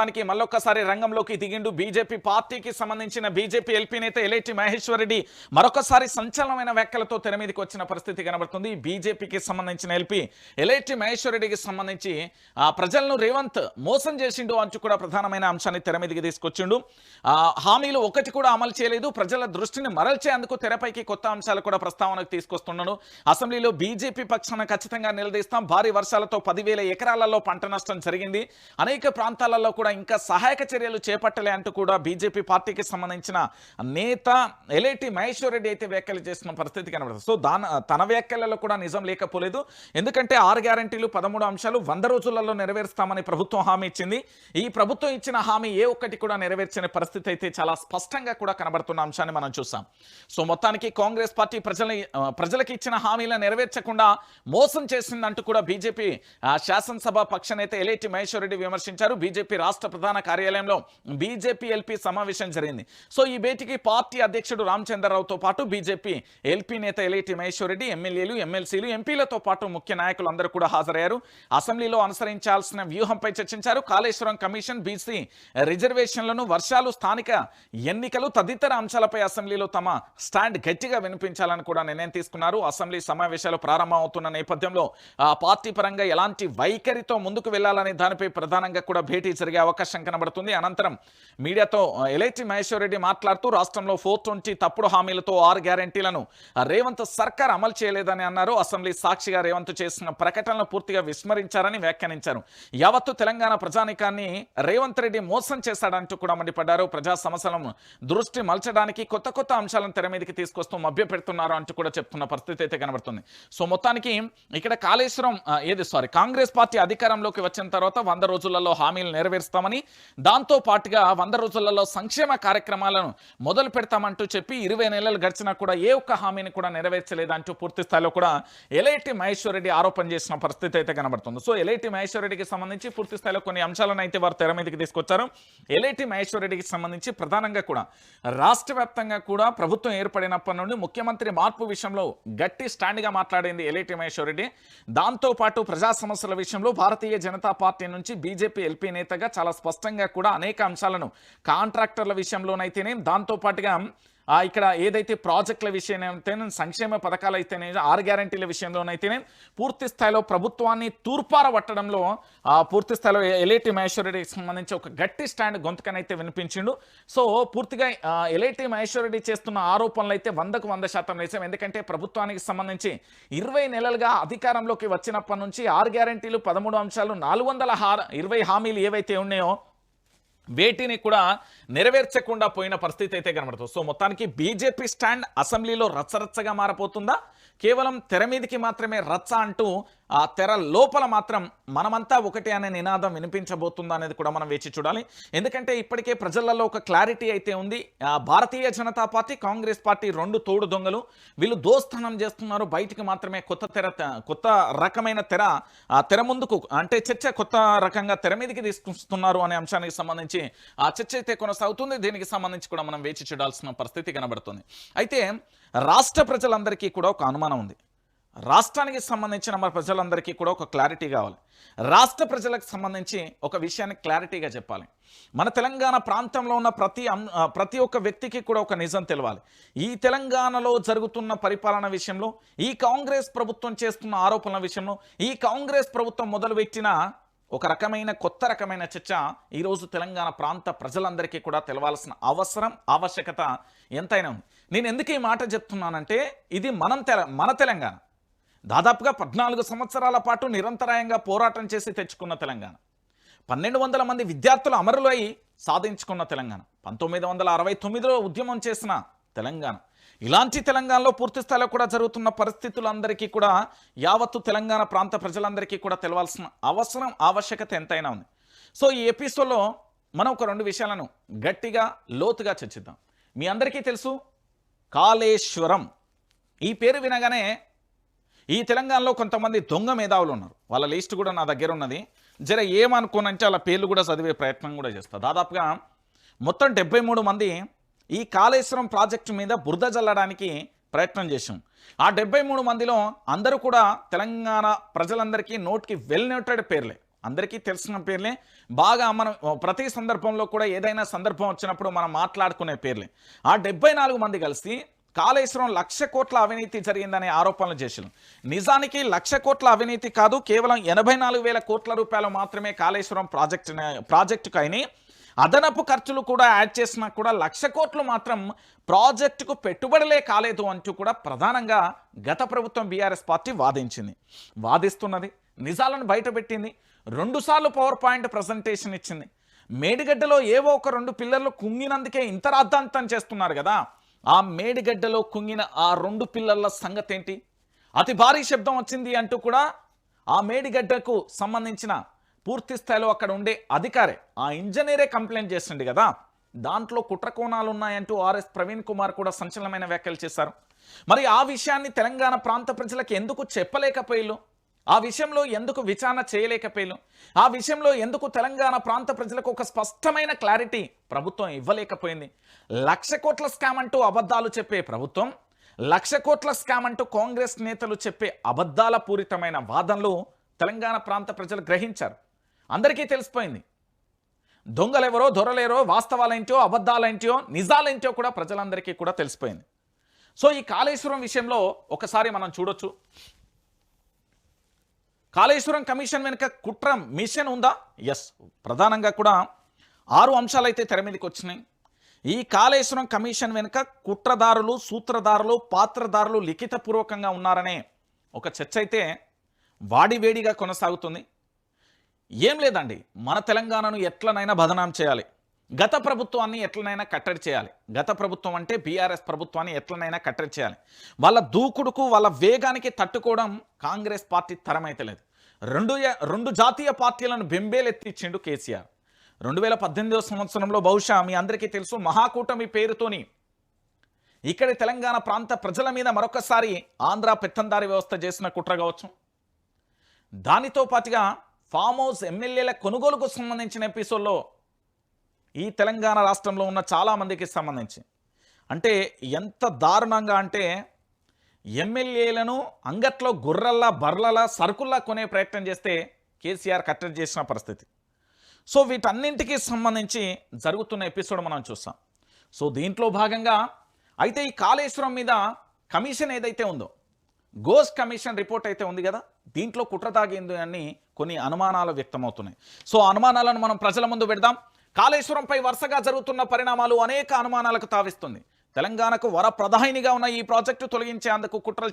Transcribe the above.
దానికి మళ్ళొక్కసారి రంగంలోకి దిగిండు. బీజేపీ పార్టీకి సంబంధించిన బీజేపీ ఎల్పీ నేత ఎలేటి మహేశ్వర్ రెడ్డి మరొకసారి సంచలనమైన వ్యాఖ్యలతో తెర మీదకి వచ్చిన పరిస్థితి కనబడుతుంది. బీజేపీకి సంబంధించిన ఎల్పీ ఎలేటి మహేశ్వర్ రెడ్డికి సంబంధించి ప్రజలను రేవంత్ మోసం చేసిండు అంటూ కూడా ప్రధానమైన అంశాన్ని తెర మీదకి తీసుకొచ్చిండు. ఆ హామీలు ఒకటి కూడా అమలు చేయలేదు. ప్రజల దృష్టిని మరల్చేందుకు తెరపైకి కొత్త అంశాలు కూడా ప్రస్తావనకు తీసుకొస్తున్నాడు అసెంబ్లీలో బీజేపీ పక్షాన ఖచ్చితంగా నిలదీస్తాం. భారీ వర్షాలతో పదివేల ఎకరాలలో పంట నష్టం జరిగింది. అనేక ప్రాంతాలలో కూడా ఇంకా సహాయక చర్యలు చేపట్టలే అంటూ కూడా బీజేపీ పార్టీకి సంబంధించిన నేత ఎలేటి మహేశ్వర్ రెడ్డి అయితే వ్యాఖ్యలు చేస్తున్న పరిస్థితి కనబడుతుంది. సో దాని తన వ్యాఖ్యలలో కూడా నిజం లేకపోలేదు. ఎందుకంటే ఆరు గ్యారంటీలు పదమూడు అంశాలు వంద రోజులలో నెరవేరుస్తామని ప్రభుత్వం హామీ ఇచ్చింది. ఈ ప్రభుత్వం ఇచ్చిన హామీ ఏ ఒక్కటి కూడా నెరవేర్చని పరిస్థితి అయితే చాలా స్పష్టంగా కూడా కనబడుతున్న అంశాన్ని మనం చూసాం. సో మొత్తానికి కాంగ్రెస్ పార్టీ ప్రజల ప్రజలకు ఇచ్చిన హామీలను నెరవేర్చకుండా మోసం చేసిందంటూ కూడా బీజేపీ శాసనసభ పక్ష నేత ఎలేటి మహేశ్వర్ రెడ్డి విమర్శించారు. బీజేపీ రాష్ట్ర రాష్ట్ర ప్రధాన కార్యాలయంలో బీజేపీ ఎల్పీ సమావేశం జరిగింది. సో ఈ భేటీకి పార్టీ అధ్యక్షుడు రామచంద్రరావుతో పాటు బీజేపీ ఎల్పీ నేత ఎలేటి మహేశ్వరరెడ్డి ఎమ్మెల్యేలు ఎమ్మెల్సీలు ఎంపీలతో పాటు ముఖ్య నాయకులు అందరూ కూడా హాజరయ్యారు. అసెంబ్లీలో అనుసరించాల్సిన వ్యూహంపై చర్చించారు. కాళేశ్వరం కమిషన్ బీసీ రిజర్వేషన్లను వర్షాలు స్థానిక ఎన్నికలు తదితర అంశాలపై అసెంబ్లీలో తమ స్టాండ్ గట్టిగా వినిపించాలని కూడా నిర్ణయం తీసుకున్నారు. అసెంబ్లీ సమావేశాలు ప్రారంభమవుతున్న నేపథ్యంలో ఆ పార్టీ పరంగా ఎలాంటి వైఖరితో ముందుకు వెళ్ళాలనే దానిపై ప్రధానంగా కూడా భేటీ జరిగే అవకాశం కనబడుతుంది. అనంతరం మీడియాతో ఎలైటి మహేశ్వర్ రెడ్డి మాట్లాడుతూ రాష్ట్రంలో ఫోర్ ట్వంటీ తప్పుడు హామీలతో ఆరు గ్యారంటీలను రేవంత్ సర్కార్ అమలు చేయలేదని అన్నారు. అసెంబ్లీ సాక్షిగా రేవంత్ చేసిన ప్రకటనలు పూర్తిగా విస్మరించారని వ్యాఖ్యానించారు. యావత్తు తెలంగాణ ప్రజానికాన్ని రేవంత్ రెడ్డి మోసం చేశాడంటూ కూడా మండిపడ్డారు. ప్రజా సమస్యలను దృష్టి మలచడానికి కొత్త కొత్త అంశాలను తెర మీదకి తీసుకొస్తూ మభ్యపెడుతున్నారు అంటూ కూడా చెప్తున్న పరిస్థితి అయితే కనబడుతుంది. సో మొత్తానికి ఇక్కడ కాళేశ్వరం ఏది సారీ కాంగ్రెస్ పార్టీ అధికారంలోకి వచ్చిన తర్వాత వంద రోజులలో హామీలు చేస్తామని దాంతో పాటుగా వంద రోజులలో సంక్షేమ కార్యక్రమాలను మొదలు పెడతామంటూ చెప్పి ఇరవై నెలలు గడిచినా కూడా ఏ ఒక్క హామీని కూడా నెరవేర్చలేదంటూ పూర్తి స్థాయిలో కూడా ఎలైటి మహేశ్వర్ రెడ్డి ఆరోపణ చేసిన పరిస్థితి అయితే కనబడుతుంది. సో ఎలైటి మహేశ్వరరెడ్డికి సంబంధించి పూర్తి స్థాయిలో కొన్ని అంశాలను అయితే వారు తెర మీదకి తీసుకొచ్చారు. ఎలైటి మహేశ్వరరెడ్డికి సంబంధించి ప్రధానంగా కూడా రాష్ట్ర వ్యాప్తంగా కూడా ప్రభుత్వం ఏర్పడినప్పటి నుండి ముఖ్యమంత్రి మార్పు విషయంలో గట్టి స్టాండ్గా మాట్లాడింది ఎలైటి మహేశ్వరరెడ్డి. దాంతోపాటు ప్రజా సమస్యల విషయంలో భారతీయ జనతా పార్టీ నుంచి బీజేపీ ఎల్పీ నేతగా చాలా స్పష్టంగా కూడా అనేక అంశాలను కాంట్రాక్టర్ల విషయంలోనైతేనే దాంతోపాటుగా ఇక్కడ ఏదైతే ప్రాజెక్టుల విషయం సంక్షేమ పథకాలు అయితేనే ఆరు గ్యారంటీల విషయంలోనైతేనే పూర్తి స్థాయిలో ప్రభుత్వాన్ని తూర్పార పట్టడంలో పూర్తి స్థాయిలో ఎలేటి మహేశ్వరరెడ్డికి సంబంధించి ఒక గట్టి స్టాండ్ గొంతుకనైతే వినిపించిండు. సో పూర్తిగా ఆ, మహేశ్వరరెడ్డి చేస్తున్న ఆరోపణలు అయితే వందకు వంద శాతం నిజం. ఎందుకంటే ప్రభుత్వానికి సంబంధించి ఇరవై నెలలుగా అధికారంలోకి వచ్చినప్పటి నుంచి ఆరు గ్యారంటీలు పదమూడు అంశాలు నాలుగు వందల హార ఇరవై హామీలు ఏవైతే ఉన్నాయో వేటిని కూడా నెరవేర్చకుండా పోయిన పరిస్థితి అయితే కనబడుతుంది. సో మొత్తానికి బీజేపీ స్టాండ్ అసెంబ్లీలో రచ్చరచ్చగా మారపోతుందా కేవలం తెర మీదకి మాత్రమే రచ్చ అంటూ ఆ తెర లోపల మాత్రం మనమంతా ఒకటే అనే నినాదం వినిపించబోతుందా అనేది కూడా మనం వేచి చూడాలి. ఎందుకంటే ఇప్పటికే ప్రజలలో ఒక క్లారిటీ అయితే ఉంది. భారతీయ జనతా పార్టీ కాంగ్రెస్ పార్టీ రెండు తోడు దొంగలు. వీళ్ళు దోస్థానం చేస్తున్నారు. బయటికి మాత్రమే కొత్త తెర కొత్త రకమైన తెర ఆ తెర ముందుకు అంటే చర్చ కొత్త రకంగా తెర మీదకి తీసుకొస్తున్నారు అనే అంశానికి సంబంధించి ఆ చర్చ అయితే కొనసాగుతుంది. దీనికి సంబంధించి కూడా మనం వేచి చూడాల్సిన పరిస్థితి కనబడుతుంది. అయితే రాష్ట్ర ప్రజలందరికీ కూడా ఒక అనుమానం ఉంది. రాష్ట్రానికి సంబంధించిన మన ప్రజలందరికీ కూడా ఒక క్లారిటీ కావాలి. రాష్ట్ర ప్రజలకు సంబంధించి ఒక విషయాన్ని క్లారిటీగా చెప్పాలి. మన తెలంగాణ ప్రాంతంలో ఉన్న ప్రతి అం- ప్రతి ఒక్క వ్యక్తికి కూడా ఒక నిజం తెలవాలి. ఈ తెలంగాణలో జరుగుతున్న పరిపాలన విషయంలో ఈ కాంగ్రెస్ ప్రభుత్వం చేస్తున్న ఆరోపణల విషయంలో ఈ కాంగ్రెస్ ప్రభుత్వం మొదలుపెట్టిన ఒక రకమైన కొత్త రకమైన చర్చ ఈరోజు తెలంగాణ ప్రాంత ప్రజలందరికీ కూడా తెలవాల్సిన అవసరం ఆవశ్యకత ఎంతైనా ఉంది. నేను ఎందుకు ఈ మాట చెప్తున్నానంటే ఇది మనం తెల మన తెలంగాణ. దాదాపుగా పద్నాలుగు సంవత్సరాల పాటు నిరంతరాయంగా పోరాటం చేసి తెచ్చుకున్న తెలంగాణ. పన్నెండు వందల మంది విద్యార్థులు అమరులై సాధించుకున్న తెలంగాణ. పంతొమ్మిది వందల అరవై తొమ్మిదిలో ఉద్యమం చేసిన తెలంగాణ. ఇలాంటి తెలంగాణలో పూర్తి స్థాయిలో కూడా జరుగుతున్న పరిస్థితులందరికీ కూడా యావత్తు తెలంగాణ ప్రాంత ప్రజలందరికీ కూడా తెలవాల్సిన అవసరం ఆవశ్యకత ఎంతైనా ఉంది. సో ఈ ఎపిసోడ్లో మనం ఒక రెండు విషయాలను గట్టిగా లోతుగా చర్చిద్దాం. మీ అందరికీ తెలుసు కాళేశ్వరం. ఈ పేరు వినగానే ఈ తెలంగాణలో కొంతమంది దొంగ మేధావులు ఉన్నారు. వాళ్ళ లిస్ట్ కూడా నా దగ్గర ఉన్నది. జర ఏమనుకోనంటే వాళ్ళ పేర్లు కూడా చదివే ప్రయత్నం కూడా చేస్తా. దాదాపుగా మొత్తం డెబ్బై మూడు మంది ఈ కాళేశ్వరం ప్రాజెక్టు మీద బురద జల్లడానికి ప్రయత్నం చేశాం. ఆ డెబ్బై మూడు మందిలో అందరూ కూడా తెలంగాణ ప్రజలందరికీ నోట్కి వెల్ నోటెడ్ పేర్లే. అందరికీ తెలిసిన పేర్లే. బాగా మనం ప్రతి సందర్భంలో కూడా ఏదైనా సందర్భం వచ్చినప్పుడు మనం మాట్లాడుకునే పేర్లే. ఆ డెబ్బై నాలుగు మంది కలిసి కాళేశ్వరం లక్ష కోట్ల అవినీతి జరిగిందనే ఆరోపణలు చేశారు నిజానికి లక్ష కోట్ల అవినీతి కాదు కేవలం ఎనభై నాలుగు వేల కోట్ల రూపాయలు మాత్రమే కాళేశ్వరం ప్రాజెక్టు ప్రాజెక్టుకు అయినాయి. అదనపు ఖర్చులు కూడా యాడ్ చేసినా కూడా లక్ష కోట్లు మాత్రం ప్రాజెక్టుకు పెట్టుబడులే కాలేదు అంటూ కూడా ప్రధానంగా గత ప్రభుత్వం బీఆర్ఎస్ పార్టీ వాదించింది. వాదిస్తున్నది నిజాలను బయటపెట్టింది రెండుసార్లు పవర్ పాయింట్ ప్రజెంటేషన్ ఇచ్చింది. మేడిగడ్డలో ఏవో ఒక రెండు పిల్లర్లు కుంగినందుకే ఇంత రాద్ధాంతం చేస్తున్నారు కదా. ఆ మేడిగడ్డలో కుంగిన ఆ రెండు పిల్లల సంగతి ఏంటి అతి భారీ శబ్దం వచ్చింది అంటూ కూడా ఆ మేడిగడ్డకు సంబంధించిన పూర్తి స్థాయిలో అక్కడ ఉండే అధికారే ఆ ఇంజనీరే కంప్లైంట్ చేసిండు కదా. దాంట్లో కుట్ర కోణాలు ఉన్నాయంటూ ఆర్ఎస్ ప్రవీణ్ కుమార్ కూడా సంచలనమైన వ్యాఖ్యలు చేశారు. మరి ఆ విషయాన్ని తెలంగాణ ప్రాంత ప్రజలకు ఎందుకు చెప్పలేకపోయిల్లు? ఆ విషయంలో ఎందుకు విచారణ చేయలేకపోయారు ఆ విషయంలో ఎందుకు తెలంగాణ ప్రాంత ప్రజలకు ఒక స్పష్టమైన క్లారిటీ ప్రభుత్వం ఇవ్వలేకపోయింది? లక్ష కోట్ల స్కామ్ అంటూ అబద్ధాలు చెప్పే ప్రభుత్వం లక్ష కోట్ల స్కామ్ అంటూ కాంగ్రెస్ నేతలు చెప్పే అబద్ధాల పూరితమైన వాదనలు తెలంగాణ ప్రాంత ప్రజలు గ్రహించారు. అందరికీ తెలిసిపోయింది. దొంగలెవరో దొరలేరో వాస్తవాలేంటో అబద్ధాలేంటో నిజాలేంటో కూడా ప్రజలందరికీ కూడా తెలిసిపోయింది. సో ఈ కాళేశ్వరం విషయంలో ఒకసారి మనం చూడొచ్చు. కాళేశ్వరం కమిషన్ వెనుక కుట్ర మిషన్ ఉందా? ఎస్ ప్రధానంగా కూడా ఆరు అంశాలు అయితే తెర మీదకి వచ్చినాయి. ఈ కాళేశ్వరం కమిషన్ వెనుక కుట్రదారులు సూత్రధారులు పాత్రదారులు లిఖితపూర్వకంగా ఉన్నారనే ఒక చర్చ అయితే వాడివేడిగా కొనసాగుతుంది. ఏం లేదండి. మన తెలంగాణను ఎట్లనైనా బదనాం చేయాలి. గత ప్రభుత్వాన్ని ఎట్లనైనా కట్టడి చేయాలి. గత ప్రభుత్వం అంటే బీఆర్ఎస్ ప్రభుత్వాన్ని ఎట్లనైనా కట్టడి చేయాలి. వాళ్ళ దూకుడుకు వాళ్ళ వేగానికి తట్టుకోవడం కాంగ్రెస్ పార్టీ తరమైతలేదు. రెండు రెండు జాతీయ పార్టీలను బెంబేలెత్తిచ్చిండు కేసీఆర్. రెండు వేల పద్దెనిమిదవ సంవత్సరంలో బహుశా మీ అందరికీ తెలుసు మహాకూటమి పేరుతోని ఇక్కడి తెలంగాణ ప్రాంత ప్రజల మీద మరొకసారి ఆంధ్ర పెత్తందారి వ్యవస్థ చేసిన కుట్ర కావచ్చు. దానితో పాటుగా ఫామ్ హౌస్ ఎమ్మెల్యేల కొనుగోలుకు సంబంధించిన ఎపిసోడ్లో ఈ తెలంగాణ రాష్ట్రంలో ఉన్న చాలామందికి సంబంధించి. అంటే ఎంత దారుణంగా అంటే ఎమ్మెల్యేలను అంగట్లో గుర్రల్లా బర్రలా సరుకుల్లా కొనే ప్రయత్నం చేస్తే కేసీఆర్ కట్టడి చేసిన పరిస్థితి. సో వీటన్నింటికి సంబంధించి జరుగుతున్న ఎపిసోడ్ మనం చూస్తాం సో దీంట్లో భాగంగా అయితే ఈ కాళేశ్వరం మీద కమిషన్ ఏదైతే ఉందో గోస్ కమిషన్ రిపోర్ట్ అయితే ఉంది కదా? దీంట్లో కుట్ర తాగింది అని కొన్ని అనుమానాలు వ్యక్తమవుతున్నాయి. సో అనుమానాలను మనం ప్రజల ముందు పెడదాం. కాళేశ్వరంపై వరుసగా జరుగుతున్న పరిణామాలు అనేక అనుమానాలకు తావిస్తుంది. తెలంగాణకు వర ప్రధానిగా ఉన్న ఈ ప్రాజెక్టు తొలగించేందుకు కుట్రలు